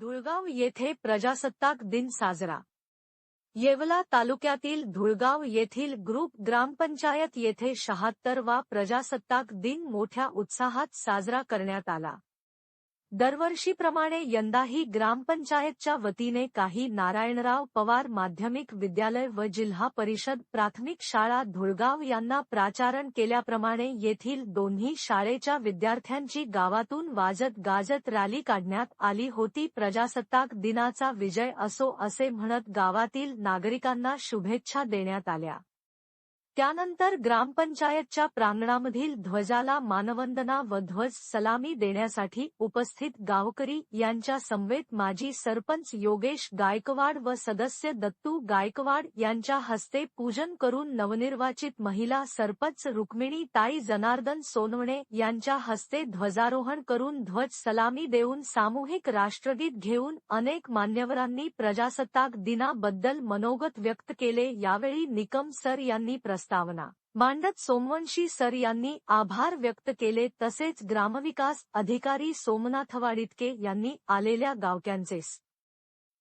धुळगाव येथे प्रजासत्ताक दिन साजरा. येवला तालुक्यातील धुळगाव येथील ग्रुप ग्रामपंचायत येथे शहात्तरवा प्रजासत्ताक दिन मोठ्या उत्साहात साजरा करण्यात आला. दरवर्षीप्रमाणे यंदाही ग्रामपंचायतच्या वतीने काही नारायणराव पवार माध्यमिक विद्यालय व जिल्हा परिषद प्राथमिक शाळा धुळगाव यांना प्राचारण केल्याप्रमाणे येथील दोन्ही शाळेच्या विद्यार्थ्यांची गावातून वाजत गाजत रॅली काढण्यात आली होती. प्रजासत्ताक दिनाचा विजय असो असे म्हणत गावातील नागरिकांना शुभेच्छा देण्यात आल्या. त्यानंतर ग्रामपंचायतच्या प्रांगणामधील ध्वजाला मानवंदना व ध्वज सलामी देण्यासाठी उपस्थित गावकरी यांच्या समवेत माजी सरपंच योगेश गायकवाड व सदस्य दत्तू गायकवाड यांच्या हस्ते पूजन करून नवनिर्वाचित महिला सरपंच रुक्मिणी ताई जनार्दन सोनवणे यांच्या हस्ते ध्वजारोहण करून ध्वज सलामी देऊन सामूहिक राष्ट्रगीत घेऊन अनेक मान्यवरांनी प्रजासत्ताक दिनाबद्दल मनोगत व्यक्त केले. यावेळी निकम सर यांनी प्रस्तावना. मांडत सोमवंशी सर यांनी आभार व्यक्त केले तसेच ग्रामविकास अधिकारी सोमनाथ वाडितके यांनी आलेल्या गावक्यांचे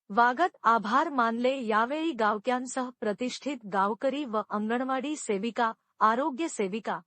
वागत आभार मानले. यावेळी गावक्यांसह प्रतिष्ठित गावकरी व अंगणवाडी सेविका आरोग्य सेविका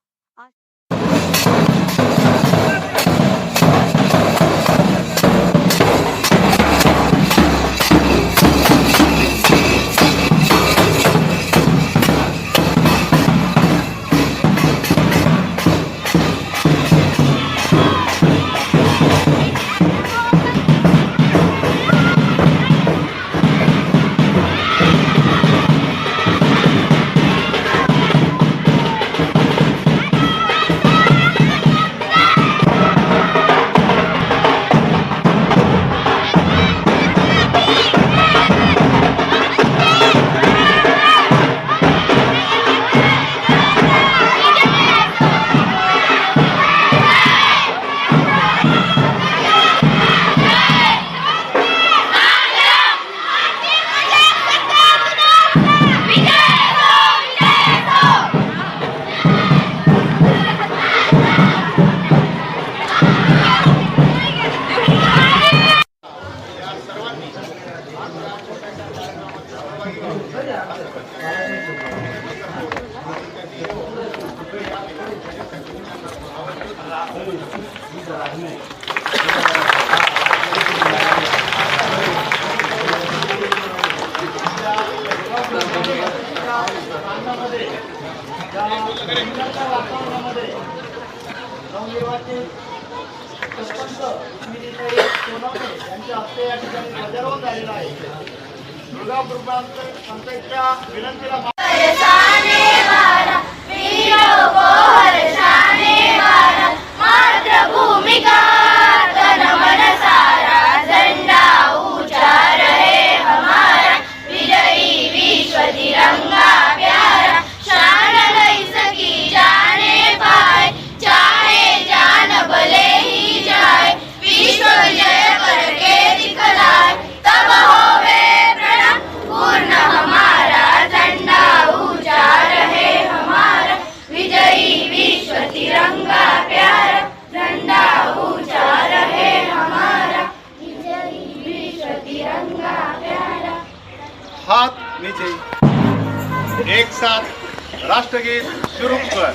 यांच्या हस्ते या ठिकाणी ध्वजारोहण झालेलं आहे दुर्गा पंचायतच्या विनंतीला एक साथ राष्ट्रगीत सुरू कर.